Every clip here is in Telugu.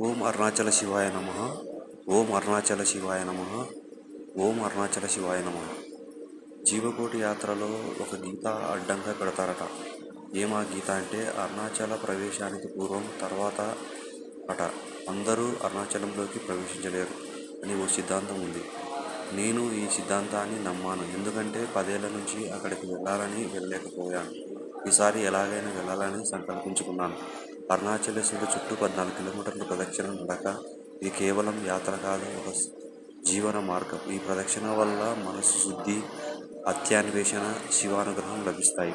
ఓం అరుణాచల శివాయ నమ. ఓం అరుణాచల శివాయ నమ. ఓం అరుణాచల శివాయ నమ. జీవకోటి యాత్రలో ఒక గీత అడ్డంగా పెడతారట. ఏమా గీత అంటే అరుణాచల ప్రవేశానికి పూర్వం తర్వాత అట. అందరూ అరుణాచలంలోకి ప్రవేశించలేరు అని ఓ సిద్ధాంతం ఉంది. నేను ఈ సిద్ధాంతాన్ని నమ్మాను. ఎందుకంటే పదేళ్ళ నుంచి అక్కడికి వెళ్ళాలని వెళ్ళలేకపోయాను. ఈసారి ఎలాగైనా వెళ్ళాలని సంకల్పించుకున్నాను. అరుణాచలేశ్వరుడు చుట్టూ పద్నాలుగు కిలోమీటర్ల ప్రదక్షిణ నడక ఇది కేవలం యాత్ర కాదు ఒక జీవన మార్గం. ఈ ప్రదక్షిణ వల్ల మనసు శుద్ధి అత్యాన్వేషణ శివానుగ్రహం లభిస్తాయి.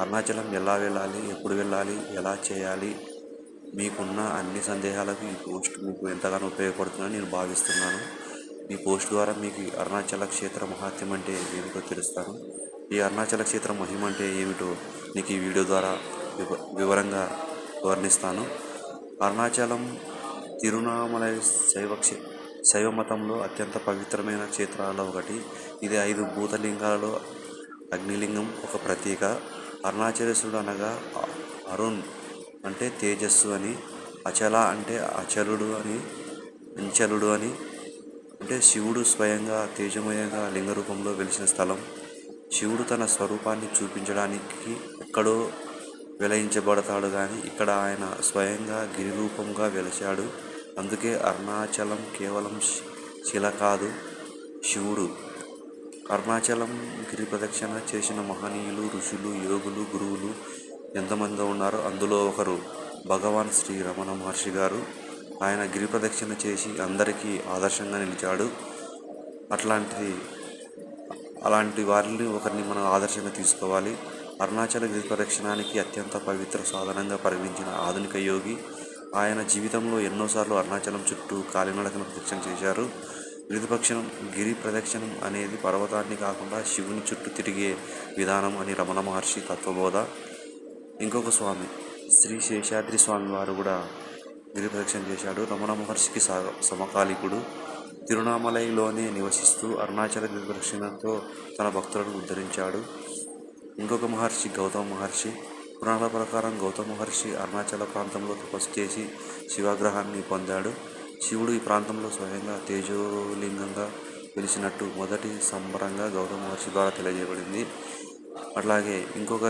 అరుణాచలం ఎలా వెళ్ళాలి ఎప్పుడు వెళ్ళాలి ఎలా చేయాలి మీకున్న అన్ని సందేహాలకు ఈ పోస్ట్ మీకు ఎంతగానో ఉపయోగపడుతుందని నేను భావిస్తున్నాను. ఈ పోస్ట్ ద్వారా మీకు అరుణాచల క్షేత్ర మహాత్యం అంటే ఏమిటో తెలుస్తాను. ఈ అరుణాచల క్షేత్ర మహిమ అంటే ఏమిటో నీకు ఈ వీడియో ద్వారా వివ వివరంగా వర్ణిస్తాను. అరుణాచలం తిరునామలై శైవ క్షే శైవ మతంలో అత్యంత పవిత్రమైన క్షేత్రాలలో ఒకటి. ఇది ఐదు భూతలింగాలలో అగ్నిలింగం ఒక ప్రతీక. అరుణాచలేశ్వరుడు అనగా అరుణ్ అంటే తేజస్సు అని అచల అంటే అచలుడు అని అంచలుడు అని అంటే శివుడు స్వయంగా తేజమయంగా లింగ రూపంలో వెలిసిన స్థలం. శివుడు తన స్వరూపాన్ని చూపించడానికి ఎక్కడో వెలయించబడతాడు కానీ ఇక్కడ ఆయన స్వయంగా గిరిరూపంగా వెలిచాడు అందుకే అరుణాచలం కేవలం శిల కాదు శివుడు. అరుణాచలం గిరి ప్రదక్షిణ చేసిన మహనీయులు ఋషులు యోగులు గురువులు ఎంతమంది ఉన్నారో. అందులో ఒకరు భగవాన్ శ్రీ రమణ మహర్షి గారు. ఆయన గిరి ప్రదక్షిణ చేసి అందరికీ ఆదర్శంగా నిలిచాడు. అట్లాంటిది అలాంటి వారిని ఒకరిని మనం ఆదర్శంగా తీసుకోవాలి. అరుణాచల గిరి ప్రదక్షిణానికి అత్యంత పవిత్ర సాధనంగా పరిగణించిన ఆధునిక యోగి ఆయన జీవితంలో ఎన్నోసార్లు అరుణాచలం చుట్టూ కాలినడకను ప్రదక్షిణ చేశారు. గిరి గిరి ప్రదక్షిణం అనేది పర్వతాన్ని కాకుండా శివుని చుట్టూ తిరిగే విధానం అని రమణ మహర్షి తత్వబోధ. ఇంకొక స్వామి శ్రీ శేషాద్రి స్వామి వారు కూడా గిరి ప్రదక్షిణ చేశాడు. రమణ మహర్షికి స- సమకాలీకుడు. తిరునామలైలోనే నివసిస్తూ అరుణాచల గిరి ప్రదక్షిణతో తన భక్తులను ఉద్ధరించాడు. ఇంకొక మహర్షి గౌతమ మహర్షి పురాణాల ప్రకారం గౌతమ మహర్షి అరుణాచల ప్రాంతంలో తపస్సు చేసి శివాగ్రహాన్ని పొందాడు. శివుడు ఈ ప్రాంతంలో స్వయంగా తేజోలింగంగా పిలిచినట్టు మొదటి సంబరంగా గౌతమ మహర్షి ద్వారా తెలియజేయబడింది. అట్లాగే ఇంకొక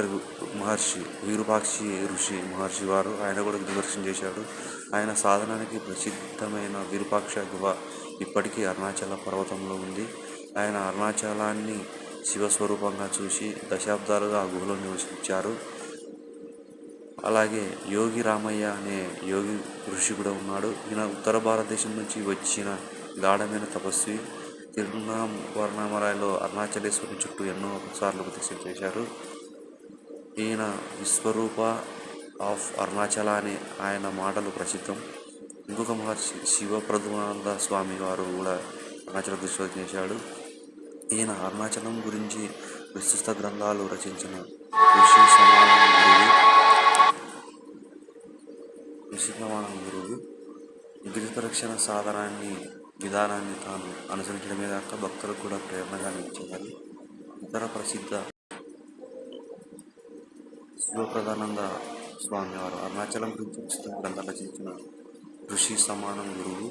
మహర్షి విరూపాక్షి ఋషి మహర్షి వారు ఆయన కూడా విమర్శనం చేశాడు. ఆయన సాధనానికి ప్రసిద్ధమైన విరూపాక్ష గుహ ఇప్పటికీ అరుణాచల పర్వతంలో ఉంది. ఆయన అరుణాచలాన్ని శివస్వరూపంగా చూసి దశాబ్దాలుగా ఆ గుహలో నివసించారు. అలాగే యోగి రామయ్య అనే యోగి ఋషి కూడా ఉన్నాడు. ఈయన ఉత్తర భారతదేశం నుంచి వచ్చిన గాఢమైన తపస్వి. తిరువన్నామలలో అరుణాచలేశ్వరుని చుట్టూ ఎన్నో సార్లు ప్రదక్షిణ చేశారు. ఈయన విశ్వరూప ఆఫ్ అరుణాచల అనే ఆయన మాటలు ప్రసిద్ధం. ఇంకొక మహర్షి శివప్రదుమానంద స్వామి వారు కూడా అరుణాచల దృష్టి చేశాడు. ఈయన అరుణాచలం గురించి విస్తృత గ్రంథాలు రచించిన ఋషి సమానం గురువు ఋషి ప్రమాణం గురువు గిరి ప్రదక్షిణ సాధనాన్ని విధానాన్ని తాను అనుసరించడమే కాక భక్తులకు కూడా ప్రేరణగా నిలిచేవారు. ఇతర ప్రసిద్ధ శివప్రధానంద స్వామివారు అరుణాచలం గురించి పుస్తక గ్రంథాలు రచించిన ఋషి సమానం గురువు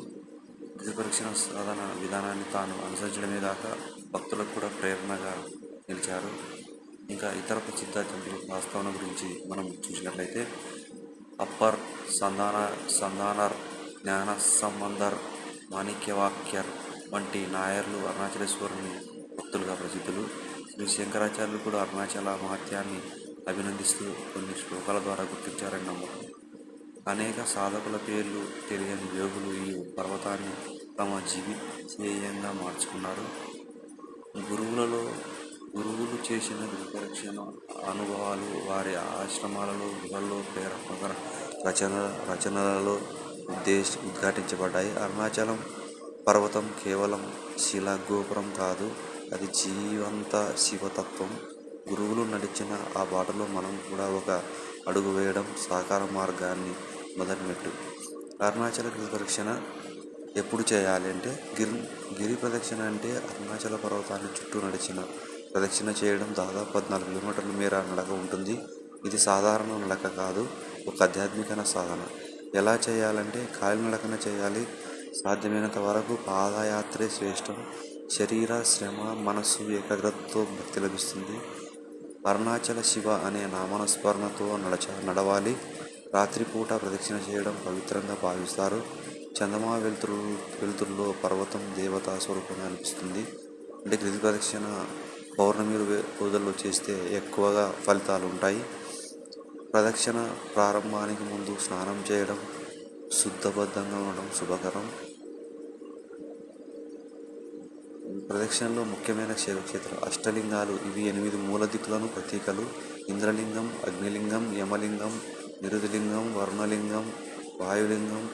నిజపరీక్షణ సాధన విధానాన్ని తాను అనుసరించడమే కాక భక్తులకు కూడా ప్రేరణగా నిలిచారు. ఇంకా ఇతర ప్రసిద్ధ టెంపుల్ వాస్తవన గురించి మనం చూసినట్లయితే అప్పర్ సంధాన సంధానర్ జ్ఞాన సంబంధర్ మాణిక్యవాక్యర్ వంటి నాయర్లు అరుణాచలేశ్వరుని భక్తులుగా ప్రసిద్ధులు. శ్రీ శంకరాచార్యులు కూడా అరుణాచల మహత్యాన్ని అభినందిస్తూ కొన్ని శ్లోకాల ద్వారా గుర్తించారని నమ్మకం అనేక సాధకుల పేర్లు తెలియని యోగులు ఈ పర్వతాన్ని తమ జీవితేయంగా మార్చుకున్నారు. గురువులలో గురువులు చేసిన రూపరక్షణ అనుభవాలు వారి ఆశ్రమాలలో గుహల్లో ప్రేరక రచన రచనలలో ఉద్దేశ ఉద్ఘాటించబడ్డాయి. అరుణాచలం పర్వతం కేవలం శిలా గోపురం కాదు అది జీవంత శివతత్వం. గురువులు నడిచిన ఆ బాటలో మనం కూడా ఒక అడుగు వేయడం సాకార మార్గాన్ని మొదలుపెట్టు అరుణాచల గిరి ఎప్పుడు చేయాలి అంటే గిరి గిరి ప్రదక్షిణ అంటే అరుణాచల పర్వతాన్ని చుట్టూ నడిచిన ప్రదక్షిణ చేయడం దాదాపు పద్నాలుగు కిలోమీటర్ల మేర నడక ఉంటుంది. ఇది సాధారణ నడక కాదు ఒక ఆధ్యాత్మిక సాధన. ఎలా చేయాలంటే కాలినడకన చేయాలి. సాధ్యమైనంత వరకు పాదయాత్రే శ్రేష్టం. శరీర శ్రమ మనస్సు ఏకాగ్రతతో భక్తి లభిస్తుంది. అరుణాచల శివ అనే నామస్మరణతో నడచ నడవాలి. రాత్రిపూట ప్రదక్షిణ చేయడం పవిత్రంగా భావిస్తారు. చందమా వెలుతురు వెలుతురులో పర్వతం దేవతా స్వరూపంగా అనిపిస్తుంది. అంటే గిరి ప్రదక్షిణ పౌర్ణమి రోజుల్లో చేస్తే ఎక్కువగా ఫలితాలు ఉంటాయి. ప్రదక్షిణ ప్రారంభానికి ముందు స్నానం చేయడం శుద్ధబద్ధంగా ఉండడం శుభకరం. ప్రదక్షిణలో ముఖ్యమైన శివక్షేత్రం అష్టలింగాలు ఇవి ఎనిమిది మూల దిక్కులను ప్రతీకలు. ఇంద్రలింగం అగ్నిలింగం యమలింగం నిరుదిలింగం వరుణలింగం వాయులింగం